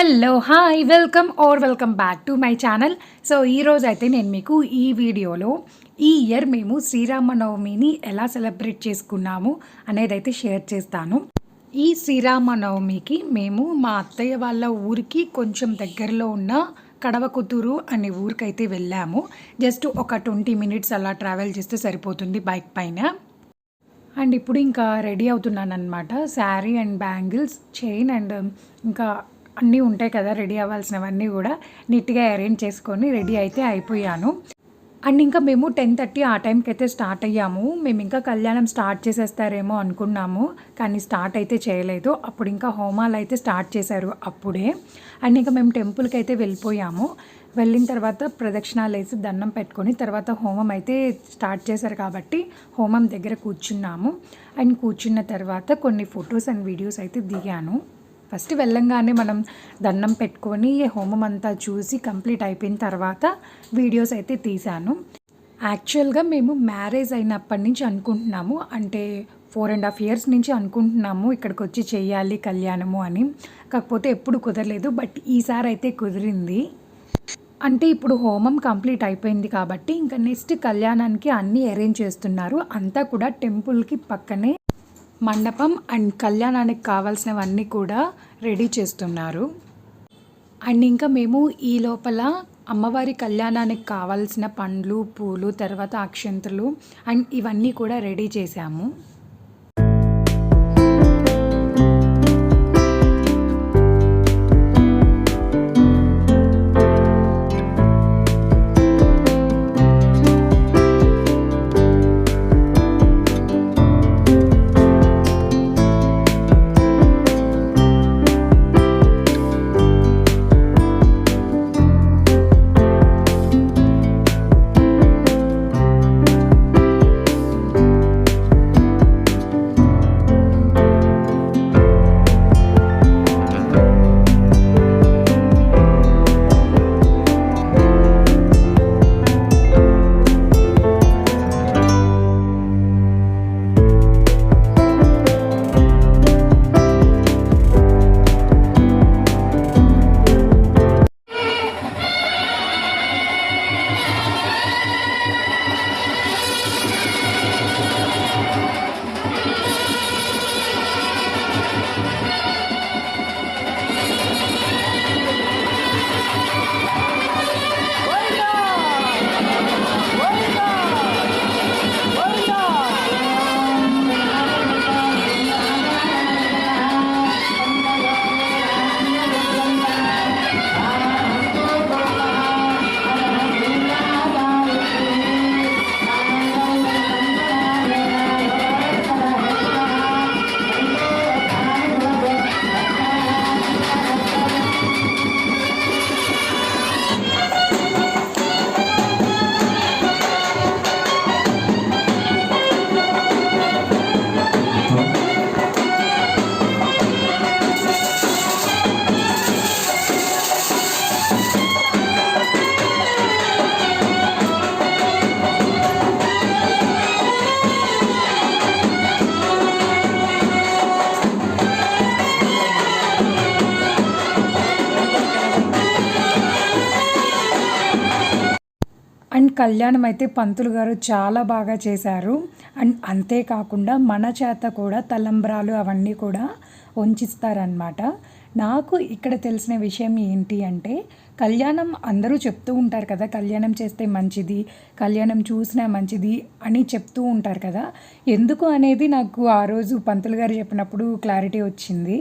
Hello hi welcome are welcome back to my channel so ఈరోజు అయితే నేను మీకు ఈ వీడియోలో ఈ ఇయర్ మేము శ్రీరామనవమిని ఎలా సెలబ్రేట్ చేసుకున్నాము అనేది అయితే షేర్ చేస్తాను. ఈ శ్రీరామనవమికి మేము మా అత్తయ్య వాళ్ళ ఊరికి కొంచెం దగ్గరలో ఉన్న కడవకుతూరు అనే ఊరికైతే వెళ్ళాము. జస్ట్ ఒక ట్వంటీ మినిట్స్ అలా ట్రావెల్ చేస్తే సరిపోతుంది బైక్ పైన. అండ్ ఇప్పుడు ఇంకా రెడీ అవుతున్నాను అనమాట sari and bangles chain and ఇంకా అన్నీ ఉంటాయి కదా రెడీ అవ్వాల్సినవన్నీ కూడా నీట్గా అరేంజ్ చేసుకొని రెడీ అయితే అయిపోయాను. అండ్ ఇంకా మేము టెన్ థర్టీ ఆ టైంకి అయితే స్టార్ట్ అయ్యాము. మేము ఇంకా కళ్యాణం స్టార్ట్ చేసేస్తారేమో అనుకున్నాము కానీ స్టార్ట్ అయితే చేయలేదు. అప్పుడు ఇంకా హోమాలు అయితే స్టార్ట్ చేశారు అప్పుడే. అండ్ ఇంకా మేము టెంపుల్కి అయితే వెళ్ళిపోయాము. వెళ్ళిన తర్వాత ప్రదక్షిణాలు వేసి దండం పెట్టుకొని తర్వాత హోమం అయితే స్టార్ట్ చేశారు కాబట్టి హోమం దగ్గర కూర్చున్నాము. అండ్ కూర్చున్న తర్వాత కొన్ని ఫొటోస్ అండ్ వీడియోస్ అయితే దిగాను. ఫస్ట్ వెళ్ళంగానే మనం దండం పెట్టుకొని హోమం అంతా చూసి కంప్లీట్ అయిపోయిన తర్వాత వీడియోస్ అయితే తీశాను. యాక్చువల్గా మేము మ్యారేజ్ అయినప్పటి నుంచి అనుకుంటున్నాము. అంటే ఫోర్ అండ్ హాఫ్ ఇయర్స్ నుంచి అనుకుంటున్నాము ఇక్కడికి వచ్చి చేయాలి కళ్యాణము అని. కాకపోతే ఎప్పుడు కుదరలేదు బట్ ఈసారి అయితే కుదిరింది. అంటే ఇప్పుడు హోమం కంప్లీట్ అయిపోయింది కాబట్టి ఇంకా నెక్స్ట్ కళ్యాణానికి అన్నీ అరేంజ్ చేస్తున్నారు. అంతా కూడా టెంపుల్కి పక్కనే మండపం అండ్ కళ్యాణానికి కావాల్సినవన్నీ కూడా రెడీ చేస్తున్నారు. అండ్ ఇంకా మేము ఈ లోపల అమ్మవారి కళ్యాణానికి కావాల్సిన పండ్లు పూలు తర్వాత అక్షంతలు అండ్ ఇవన్నీ కూడా రెడీ చేశాము. కళ్యాణం అయితే పంతులు గారు చాలా బాగా చేశారు. అండ్ అంతేకాకుండా మన చేత కూడా తలంబ్రాలు అవన్నీ కూడా వంచిస్తారనమాట నాకు ఇక్కడ తెలిసిన విషయం ఏంటి అంటే కళ్యాణం అందరూ చెప్తూ ఉంటారు కదా కళ్యాణం చేస్తే మంచిది కళ్యాణం చూసినా మంచిది అని చెప్తూ ఉంటారు కదా. ఎందుకు అనేది నాకు ఆ రోజు పంతులు గారు చెప్పినప్పుడు క్లారిటీ వచ్చింది.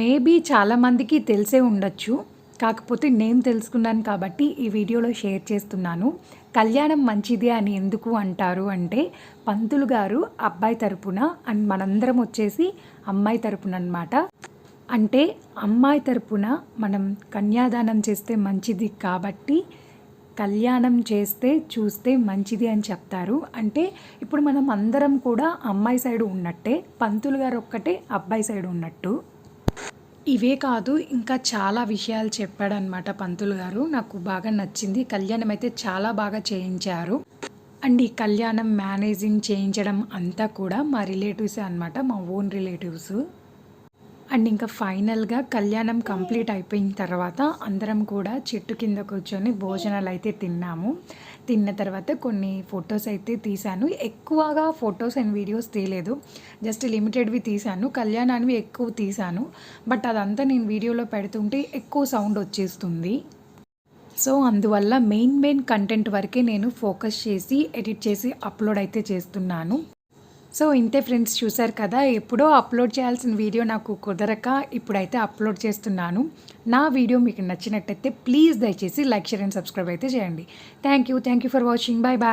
మేబీ చాలామందికి తెలిసే ఉండొచ్చు. కాకపోతే నేను తెలుసుకున్నాను కాబట్టి ఈ వీడియోలో షేర్ చేస్తున్నాను. కళ్యాణం మంచిది అని ఎందుకు అంటారు అంటే పంతులు గారు అబ్బాయి తరపున అండ్ మనందరం వచ్చేసి అమ్మాయి తరపున అనమాట అంటే అమ్మాయి తరపున మనం కన్యాదానం చేస్తే మంచిది కాబట్టి కళ్యాణం చేస్తే చూస్తే మంచిది అని చెప్తారు. అంటే ఇప్పుడు మనం అందరం కూడా అమ్మాయి సైడ్ ఉన్నట్టే పంతులు గారు ఒక్కటే అబ్బాయి సైడ్ ఉన్నట్టు. ఇవే కాదు ఇంకా చాలా విషయాలు చెప్పాడనమాట పంతులు గారు. నాకు బాగా నచ్చింది. కళ్యాణం అయితే చాలా బాగా చేయించారు. అండ్ ఈ కళ్యాణం మేనేజింగ్ చేయించడం అంతా కూడా మా రిలేటివ్సే అనమాట మా ఓన్ రిలేటివ్స్. అండ్ ఇంకా ఫైనల్గా కళ్యాణం కంప్లీట్ అయిపోయిన తర్వాత అందరం కూడా చెట్టు కింద కూర్చొని భోజనాలు అయితే తిన్నాము. తిన్న తర్వాత కొన్ని ఫొటోస్ అయితే తీశాను. ఎక్కువగా ఫొటోస్ అండ్ వీడియోస్ తీయలేదు. జస్ట్ లిమిటెడ్వి తీశాను. కళ్యాణానివి ఎక్కువ తీశాను. బట్ అదంతా నేను వీడియోలో పెడుతుంటే ఎక్కువ సౌండ్ వచ్చేస్తుంది. సో అందువల్ల మెయిన్ మెయిన్ కంటెంట్ వరకే నేను ఫోకస్ చేసి ఎడిట్ చేసి అప్లోడ్ అయితే చేస్తున్నాను. సో ఇంతే ఫ్రెండ్స్ చూశారు కదా ఎప్పుడో అప్లోడ్ చేయాల్సిన వీడియో నాకు కుదరక ఇప్పుడైతే అప్లోడ్ చేస్తున్నాను. నా వీడియో మీకు నచ్చినట్టయితే ప్లీజ్ దయచేసి లైక్ షేర్ అండ్ సబ్స్క్రైబ్ అయితే చేయండి. Thank you thank you for watching. Bye bye